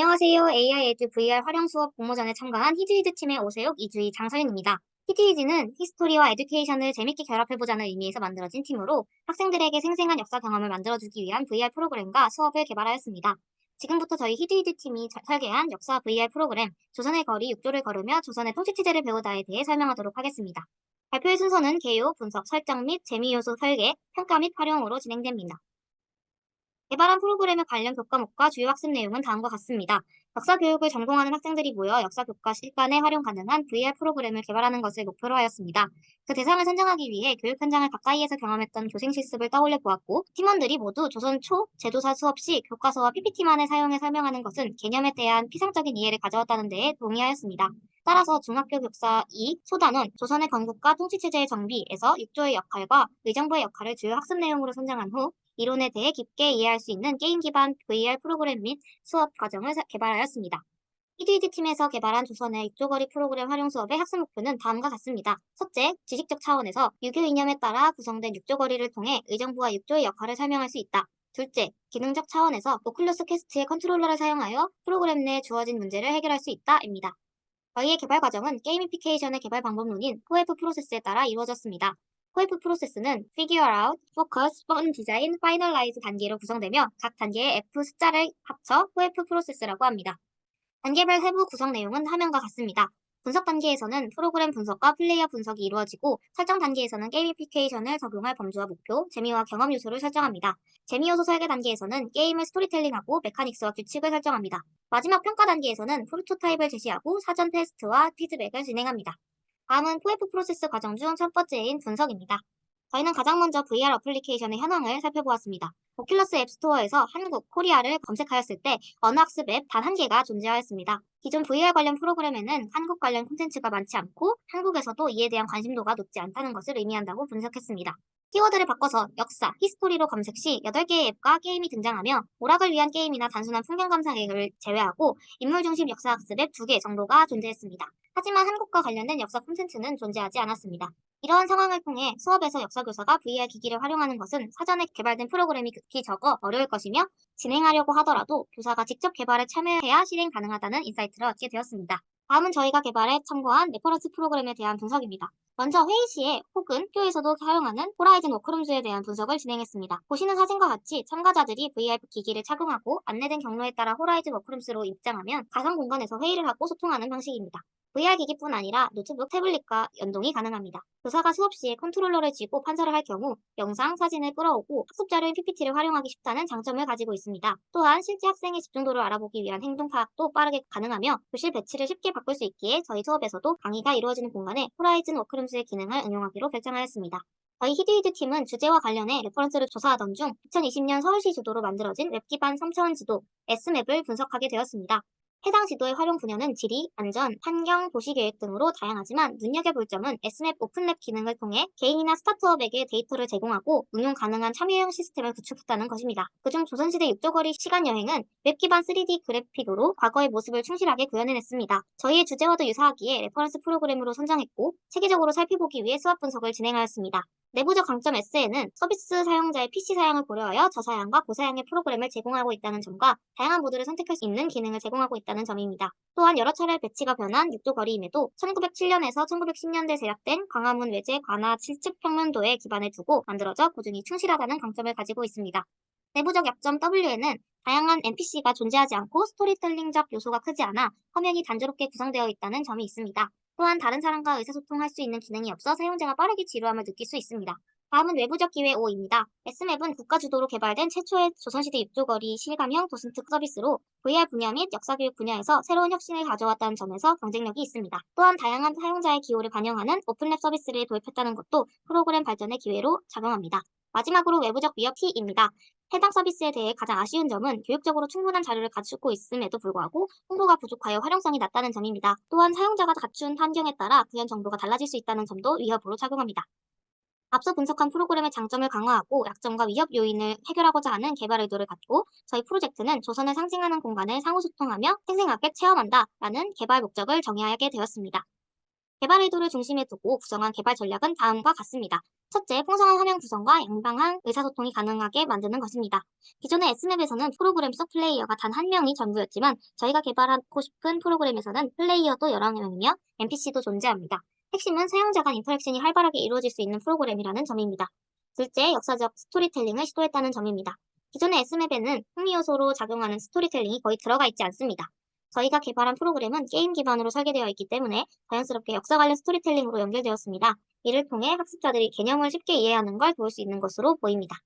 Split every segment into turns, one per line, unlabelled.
안녕하세요. AI 에듀 VR 활용 수업 공모전에 참가한 히즈히즈 팀의 오세욱, 이주희, 장서윤입니다. 히즈히즈는 히스토리와 에듀케이션을 재밌게 결합해보자는 의미에서 만들어진 팀으로 학생들에게 생생한 역사 경험을 만들어주기 위한 VR 프로그램과 수업을 개발하였습니다. 지금부터 저희 히즈히즈 팀이 자- 설계한 역사 VR 프로그램 조선의 거리 6조를 걸으며 조선의 통치 체제를 배우다에 대해 설명하도록 하겠습니다. 발표의 순서는 개요, 분석, 설정 및 재미 요소 설계, 평가 및 활용으로 진행됩니다. 개발한 프로그램의 관련 교과목과 주요 학습 내용은 다음과 같습니다. 역사 교육을 전공하는 학생들이 모여 역사 교과 실간에 활용 가능한 VR 프로그램을 개발하는 것을 목표로 하였습니다. 그 대상을 선정하기 위해 교육 현장을 가까이에서 경험했던 교생 실습을 떠올려 보았고, 팀원들이 모두 조선 초 제도사 수업 시 교과서와 PPT만을 사용해 설명하는 것은 개념에 대한 피상적인 이해를 가져왔다는 데에 동의하였습니다. 따라서 중학교 교사 2 소단원 조선의 건국과 통치체제의 정비에서 육조의 역할과 의정부의 역할을 주요 학습 내용으로 선정한 후 이론에 대해 깊게 이해할 수 있는 게임 기반 VR 프로그램 및 수업 과정을 사- 개발하였습니다. 히드히드 팀에서 개발한 조선의 육조거리 프로그램 활용 수업의 학습 목표는 다음과 같습니다. 첫째, 지식적 차원에서 유교 이념에 따라 구성된 육조거리를 통해 의정부와 육조의 역할을 설명할 수 있다. 둘째, 기능적 차원에서 오클러스 퀘스트의 컨트롤러를 사용하여 프로그램 내에 주어진 문제를 해결할 수 있다입니다. 저희의 개발 과정은 게이미피케이션의 개발 방법론인 포에프 프로세스에 따라 이루어졌습니다. 포에프 프로세스는 Figure Out, Focus, Fun Design, Finalize 단계로 구성되며 각 단계의 F 숫자를 합쳐 포에프 프로세스라고 합니다. 단계별 세부 구성 내용은 화면과 같습니다. 분석 단계에서는 프로그램 분석과 플레이어 분석이 이루어지고 설정 단계에서는 게이미피케이션을 적용할 범주와 목표, 재미와 경험 요소를 설정합니다. 재미 요소 설계 단계에서는 게임을 스토리텔링하고 메카닉스와 규칙을 설정합니다. 마지막 평가 단계에서는 프로토타입을 제시하고 사전 테스트와 피드백을 진행합니다. 다음은 포에프 프로세스 과정 중 첫 번째인 분석입니다. 저희는 가장 먼저 VR 어플리케이션의 현황을 살펴보았습니다. 오큘러스 앱스토어에서 한국, 코리아를 검색하였을 때 언어 학습 앱 단 한 개가 존재하였습니다. 기존 VR 관련 프로그램에는 한국 관련 콘텐츠가 많지 않고 한국에서도 이에 대한 관심도가 높지 않다는 것을 의미한다고 분석했습니다. 키워드를 바꿔서 역사, 히스토리로 검색 시 8개의 앱과 게임이 등장하며 오락을 위한 게임이나 단순한 풍경 감상을 제외하고 인물 중심 역사 학습 앱 2개 정도가 존재했습니다. 하지만 한국과 관련된 역사 콘텐츠는 존재하지 않았습니다. 이러한 상황을 통해 수업에서 역사 교사가 VR 기기를 활용하는 것은 사전에 개발된 프로그램이 극히 적어 어려울 것이며 진행하려고 하더라도 교사가 직접 개발에 참여해야 실행 가능하다는 인사이트를 얻게 되었습니다. 다음은 저희가 개발에 참고한 레퍼런스 프로그램에 대한 분석입니다. 먼저 회의 시에 혹은 학교에서도 사용하는 호라이즌 워크룸즈에 대한 분석을 진행했습니다. 보시는 사진과 같이 참가자들이 VR 기기를 착용하고 안내된 경로에 따라 호라이즌 워크룸스로 입장하면 가상 공간에서 회의를 하고 소통하는 방식입니다. VR 기기뿐 아니라 노트북, 태블릿과 연동이 가능합니다. 교사가 수업 시에 컨트롤러를 쥐고 판사를 할 경우 영상, 사진을 끌어오고 학습자료인 PPT를 활용하기 쉽다는 장점을 가지고 있습니다. 또한 실제 학생의 집중도를 알아보기 위한 행동 파악도 빠르게 가능하며 교실 배치를 쉽게 바꿀 수 있기에 저희 수업에서도 강의가 이루어지는 공간에 호라이즌 워크룸스의 기능을 응용하기로 결정하였습니다. 저희 히드히드 팀은 주제와 관련해 레퍼런스를 조사하던 중 2020년 서울시 주도로 만들어진 웹 기반 3차원 지도 S맵을 분석하게 되었습니다. 해당 지도의 활용 분야는 지리, 안전, 환경, 도시계획 등으로 다양하지만 눈여겨볼 점은 S맵 오픈랩 기능을 통해 개인이나 스타트업에게 데이터를 제공하고 운용 가능한 참여형 시스템을 구축했다는 것입니다. 그중 조선시대 육조거리 시간여행은 웹 기반 3D 그래픽으로 과거의 모습을 충실하게 구현해냈습니다. 저희의 주제와도 유사하기에 레퍼런스 프로그램으로 선정했고 체계적으로 살펴보기 위해 수학 분석을 진행하였습니다. 내부적 강점 S에는 서비스 사용자의 PC 사양을 고려하여 저사양과 고사양의 프로그램을 제공하고 있다는 점과 다양한 모드를 선택할 수 있는 기능을 제공하고 있다는 점입니다. 또한 여러 차례 배치가 변한 육조 거리임에도 1907년에서 1910년대 제작된 광화문 외제 관하 7측 평면도에 기반을 두고 만들어져 고증이 충실하다는 강점을 가지고 있습니다. 내부적 약점 W에는 다양한 NPC가 존재하지 않고 스토리텔링적 요소가 크지 않아 화면이 단조롭게 구성되어 있다는 점이 있습니다. 또한 다른 사람과 의사소통할 수 있는 기능이 없어 사용자가 빠르게 지루함을 느낄 수 있습니다. 다음은 외부적 기회 5입니다. S맵은 국가 주도로 개발된 최초의 조선시대 육조거리 실감형 도슨특 서비스로 VR 분야 및 역사교육 분야에서 새로운 혁신을 가져왔다는 점에서 경쟁력이 있습니다. 또한 다양한 사용자의 기호를 반영하는 오픈랩 서비스를 도입했다는 것도 프로그램 발전의 기회로 작용합니다. 마지막으로 외부적 위협 T입니다. 해당 서비스에 대해 가장 아쉬운 점은 교육적으로 충분한 자료를 갖추고 있음에도 불구하고 홍보가 부족하여 활용성이 낮다는 점입니다. 또한 사용자가 갖춘 환경에 따라 구현 정도가 달라질 수 있다는 점도 위협으로 작용합니다. 앞서 분석한 프로그램의 장점을 강화하고 약점과 위협 요인을 해결하고자 하는 개발 의도를 갖고 저희 프로젝트는 조선을 상징하는 공간을 상호소통하며 생생하게 체험한다 라는 개발 목적을 정의하게 되었습니다.
개발 의도를 중심에 두고 구성한 개발 전략은 다음과 같습니다. 첫째, 풍성한 화면 구성과 양방향 의사소통이 가능하게 만드는 것입니다. 기존의 S맵에서는 프로그램 속 플레이어가 단 한 명이 전부였지만 저희가 개발하고 싶은 프로그램에서는 플레이어도 여러 명이며 NPC도 존재합니다. 핵심은 사용자 간 인터랙션이 활발하게 이루어질 수 있는 프로그램이라는 점입니다. 둘째, 역사적 스토리텔링을 시도했다는 점입니다. 기존의 S맵에는 흥미 요소로 작용하는 스토리텔링이 거의 들어가 있지 않습니다. 저희가 개발한 프로그램은 게임 기반으로 설계되어 있기 때문에 자연스럽게 역사 관련 스토리텔링으로 연결되었습니다. 이를 통해 학습자들이 개념을 쉽게 이해하는 걸 도울 수 있는 것으로 보입니다.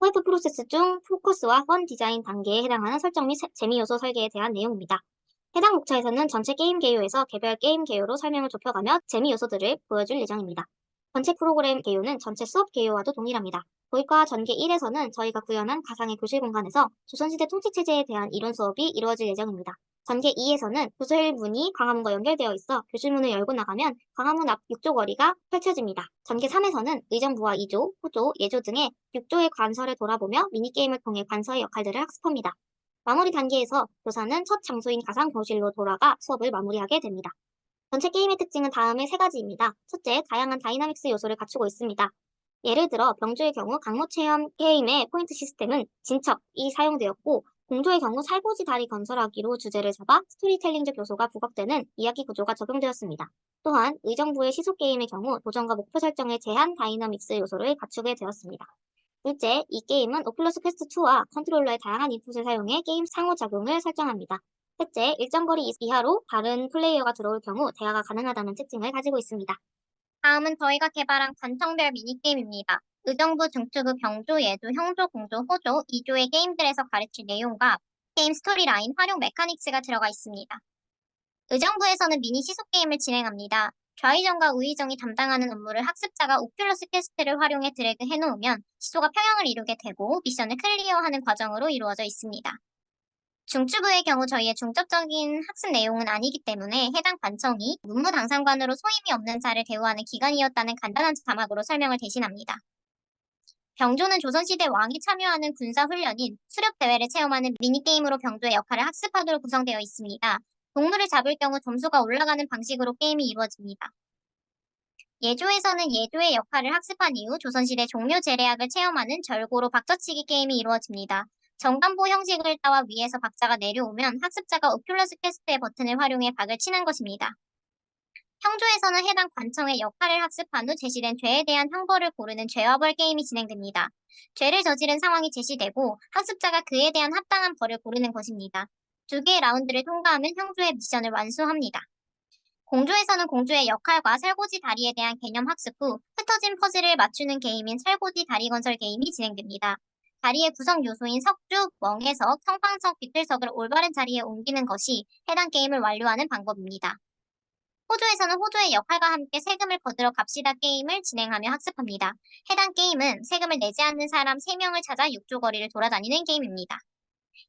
호이프 프로세스 중 포커스와 펀 디자인 단계에 해당하는 설정 및 재미 요소 설계에 대한 내용입니다. 해당 목차에서는 전체 게임 개요에서 개별 게임 개요로 설명을 좁혀가며 재미 요소들을 보여줄 예정입니다. 전체 프로그램 개요는 전체 수업 개요와도 동일합니다. 도입과 전개 1에서는 저희가 구현한 가상의 교실 공간에서 조선시대 통치체제에 대한 이론 수업이 이루어질 예정입니다. 전개 2에서는 교실 문이 광화문과 연결되어 있어 교실 문을 열고 나가면 광화문 앞 6조 거리가 펼쳐집니다. 전개 3에서는 의정부와 2조, 호조, 예조 등의 6조의 관설을 돌아보며 미니게임을 통해 관서의 역할들을 학습합니다. 마무리 단계에서 교사는 첫 장소인 가상 교실로 돌아가 수업을 마무리하게 됩니다. 전체 게임의 특징은 다음의 세 가지입니다. 첫째, 다양한 다이나믹스 요소를 갖추고 있습니다. 예를 들어 병조의 경우 강모 체험 게임의 포인트 시스템은 진척이 사용되었고 공조의 경우 살고지 다리 건설하기로 주제를 잡아 스토리텔링적 요소가 부각되는 이야기 구조가 적용되었습니다. 또한 의정부의 시속 게임의 경우 도전과 목표 설정에 제한 다이나믹스 요소를 갖추게 되었습니다. 둘째, 이 게임은 오플러스 퀘스트 2와 컨트롤러의 다양한 인풋을 사용해 게임 상호작용을 설정합니다. 셋째, 일정 거리 이하로 다른 플레이어가 들어올 경우 대화가 가능하다는 특징을 가지고 있습니다. 다음은 저희가 개발한 관청별 미니게임입니다. 의정부, 중추구, 병조, 예조, 형조, 공조, 호조, 2조의 게임들에서 가르칠 내용과 게임 스토리라인, 활용 메카닉스가 들어가 있습니다. 의정부에서는 미니 시속 게임을 진행합니다. 좌의정과 우의정이 담당하는 업무를 학습자가 오큘러스 퀘스트를 활용해 드래그 해놓으면 시소가 평형을 이루게 되고 미션을 클리어하는 과정으로 이루어져 있습니다. 중추부의 경우 저희의 중점적인 학습 내용은 아니기 때문에 해당 관청이 문무당상관으로 소임이 없는 자를 대우하는 기관이었다는 간단한 자막으로 설명을 대신합니다. 병조는 조선시대 왕이 참여하는 군사훈련인 수렵대회를 체험하는 미니게임으로 병조의 역할을 학습하도록 구성되어 있습니다. 동물을 잡을 경우 점수가 올라가는 방식으로 게임이 이루어집니다. 예조에서는 예조의 역할을 학습한 이후 조선시대 종묘 제례학을 체험하는 절고로 박자치기 게임이 이루어집니다. 정간보 형식을 따와 위에서 박자가 내려오면 학습자가 오큘러스 퀘스트의 버튼을 활용해 박을 치는 것입니다. 형조에서는 해당 관청의 역할을 학습한 후 제시된 죄에 대한 형벌을 고르는 죄와 벌 게임이 진행됩니다. 죄를 저지른 상황이 제시되고 학습자가 그에 대한 합당한 벌을 고르는 것입니다. 두 개의 라운드를 통과하면 형조의 미션을 완수합니다. 공조에서는 공조의 역할과 설고지 다리에 대한 개념 학습 후 흩어진 퍼즐을 맞추는 게임인 설고지 다리 건설 게임이 진행됩니다. 다리의 구성 요소인 석주, 멍에석, 성방석, 비틀석을 올바른 자리에 옮기는 것이 해당 게임을 완료하는 방법입니다. 호조에서는 호조의 역할과 함께 세금을 거들어 갑시다 게임을 진행하며 학습합니다. 해당 게임은 세금을 내지 않는 사람 3명을 찾아 6조 거리를 돌아다니는 게임입니다.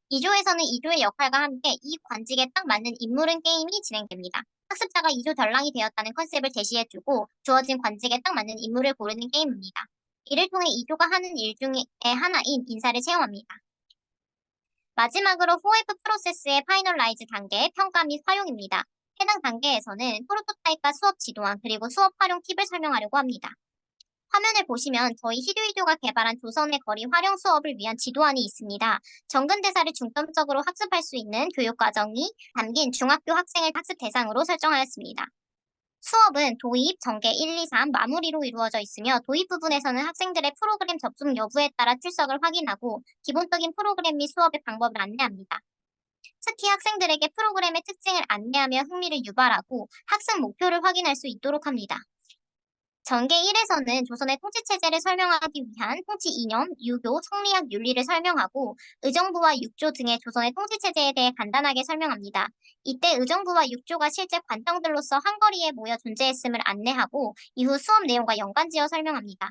2조에서는 2조의 역할과 함께 이 관직에 딱 맞는 인물은 게임이 진행됩니다. 학습자가 2조 덜랑이 되었다는 컨셉을 제시해주고 주어진 관직에 딱 맞는 인물을 고르는 게임입니다. 이를 통해 2조가 하는 일 중에 하나인 인사를 체험합니다. 마지막으로 호웨이프 프로세스의 파이널라이즈 단계 평가 및 활용입니다. 해당 단계에서는 프로토타입과 수업 지도안 그리고 수업 활용 팁을 설명하려고 합니다. 화면을 보시면 저희 히드이조가 개발한 조선의 거리 활용 수업을 위한 지도안이 있습니다. 정근대사를 중점적으로 학습할 수 있는 교육과정이 담긴 중학교 학생을 학습 대상으로 설정하였습니다. 수업은 도입, 전개 1, 2, 3 마무리로 이루어져 있으며 도입 부분에서는 학생들의 프로그램 접속 여부에 따라 출석을 확인하고 기본적인 프로그램 및 수업의 방법을 안내합니다. 특히 학생들에게 프로그램의 특징을 안내하며 흥미를 유발하고 학습 목표를 확인할 수 있도록 합니다. 전개 1에서는 조선의 통치체제를 설명하기 위한 통치 이념, 유교, 성리학 윤리를 설명하고 의정부와 육조 등의 조선의 통치체제에 대해 간단하게 설명합니다. 이때 의정부와 육조가 실제 관청들로서 한거리에 모여 존재했음을 안내하고 이후 수업 내용과 연관지어 설명합니다.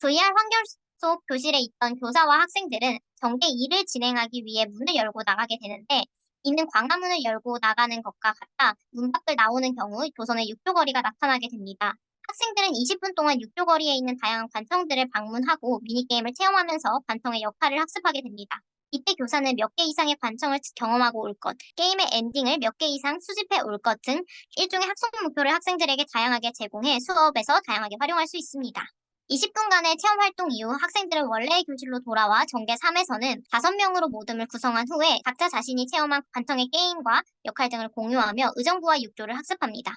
VR 환경 속 교실에 있던 교사와 학생들은 전개 2를 진행하기 위해 문을 열고 나가게 되는데 이는 광화문을 열고 나가는 것과 같아 문 밖을 나오는 경우 조선의 육조거리가 나타나게 됩니다. 학생들은 20분 동안 육조 거리에 있는 다양한 관청들을 방문하고 미니게임을 체험하면서 관청의 역할을 학습하게 됩니다. 이때 교사는 몇 개 이상의 관청을 경험하고 올 것, 게임의 엔딩을 몇 개 이상 수집해 올 것 등 일종의 학습 목표를 학생들에게 다양하게 제공해 수업에서 다양하게 활용할 수 있습니다. 20분간의 체험 활동 이후 학생들은 원래의 교실로 돌아와 전개 3에서는 5명으로 모둠을 구성한 후에 각자 자신이 체험한 관청의 게임과 역할 등을 공유하며 의정부와 육조를 학습합니다.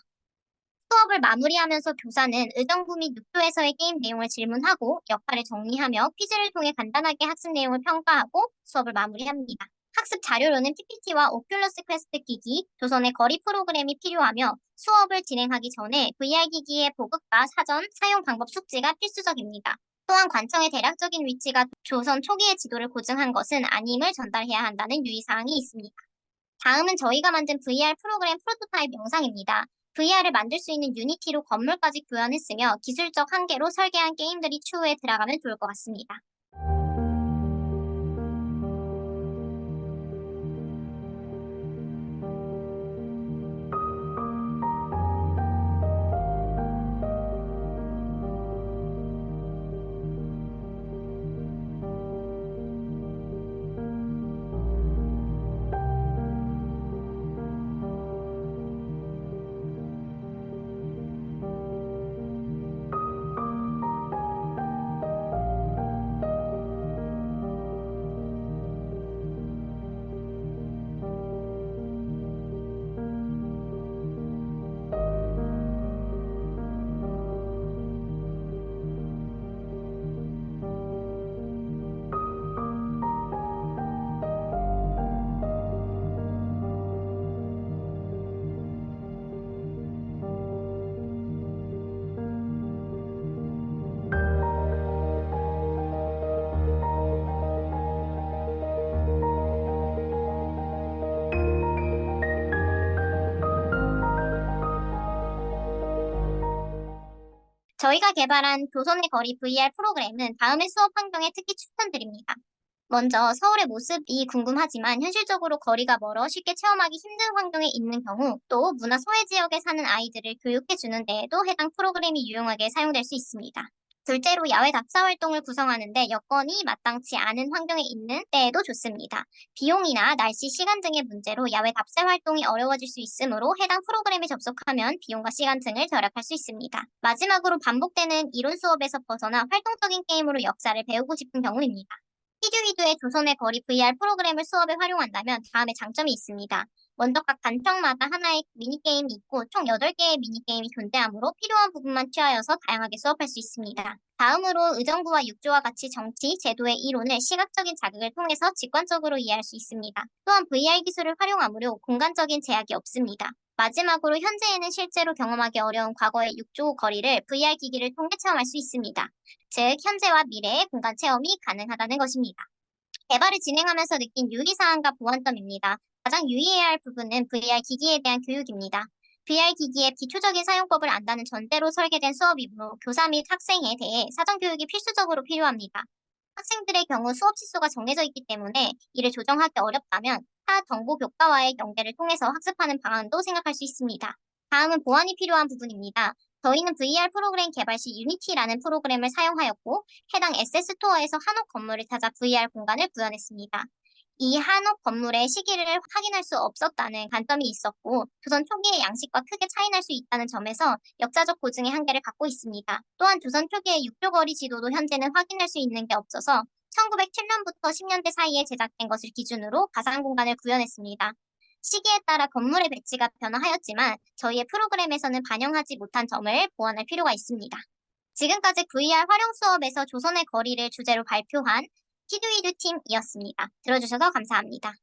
수업을 마무리하면서 교사는 의정부 및 육조에서의 게임 내용을 질문하고 역할을 정리하며 퀴즈를 통해 간단하게 학습 내용을 평가하고 수업을 마무리합니다. 학습 자료로는 PPT와 오큘러스 퀘스트 기기, 조선의 거리 프로그램이 필요하며 수업을 진행하기 전에 VR 기기의 보급과 사전 사용 방법 숙지가 필수적입니다. 또한 관청의 대략적인 위치가 조선 초기의 지도를 고증한 것은 아님을 전달해야 한다는 유의사항이 있습니다. 다음은 저희가 만든 VR 프로그램 프로토타입 영상입니다. VR을 만들 수 있는 유니티로 건물까지 구현했으며 기술적 한계로 설계한 게임들이 추후에 들어가면 좋을 것 같습니다. 저희가 개발한 조선의 거리 VR 프로그램은 다음의 수업 환경에 특히 추천드립니다. 먼저 서울의 모습이 궁금하지만 현실적으로 거리가 멀어 쉽게 체험하기 힘든 환경에 있는 경우 또 문화 소외 지역에 사는 아이들을 교육해 주는 데에도 해당 프로그램이 유용하게 사용될 수 있습니다. 둘째로 야외 답사 활동을 구성하는데 여건이 마땅치 않은 환경에 있는 때에도 좋습니다. 비용이나 날씨, 시간 등의 문제로 야외 답사 활동이 어려워질 수 있으므로 해당 프로그램에 접속하면 비용과 시간 등을 절약할 수 있습니다. 마지막으로 반복되는 이론 수업에서 벗어나 활동적인 게임으로 역사를 배우고 싶은 경우입니다. 히듀히듀의 조선의 거리 VR 프로그램을 수업에 활용한다면 다음에 장점이 있습니다. 먼저 각 단평마다 하나의 미니게임이 있고 총 8개의 미니게임이 존재하므로 필요한 부분만 취하여서 다양하게 수업할 수 있습니다. 다음으로 의정부와 육조와 같이 정치, 제도의 이론을 시각적인 자극을 통해서 직관적으로 이해할 수 있습니다. 또한 VR 기술을 활용하므로 공간적인 제약이 없습니다. 마지막으로 현재에는 실제로 경험하기 어려운 과거의 육조 거리를 VR 기기를 통해 체험할 수 있습니다. 즉, 현재와 미래의 공간 체험이 가능하다는 것입니다. 개발을 진행하면서 느낀 유의사항과 보완점입니다. 가장 유의해야 할 부분은 VR 기기에 대한 교육입니다. VR 기기의 기초적인 사용법을 안다는 전제로 설계된 수업이므로 교사 및 학생에 대해 사전 교육이 필수적으로 필요합니다. 학생들의 경우 수업 시수가 정해져 있기 때문에 이를 조정하기 어렵다면 타 정보 교과와의 연계를 통해서 학습하는 방안도 생각할 수 있습니다. 다음은 보완이 필요한 부분입니다. 저희는 VR 프로그램 개발 시 유니티라는 프로그램을 사용하였고 해당 SS 스토어에서 한옥 건물을 찾아 VR 공간을 구현했습니다. 이 한옥 건물의 시기를 확인할 수 없었다는 관점이 있었고 조선 초기의 양식과 크게 차이날 수 있다는 점에서 역사적 고증의 한계를 갖고 있습니다. 또한 조선 초기의 육조거리 지도도 현재는 확인할 수 있는 게 없어서 1907년부터 10년대 사이에 제작된 것을 기준으로 가상 공간을 구현했습니다. 시기에 따라 건물의 배치가 변화하였지만 저희의 프로그램에서는 반영하지 못한 점을 보완할 필요가 있습니다. 지금까지 VR 활용 수업에서 조선의 거리를 주제로 발표한 히두히두 팀이었습니다. 들어주셔서 감사합니다.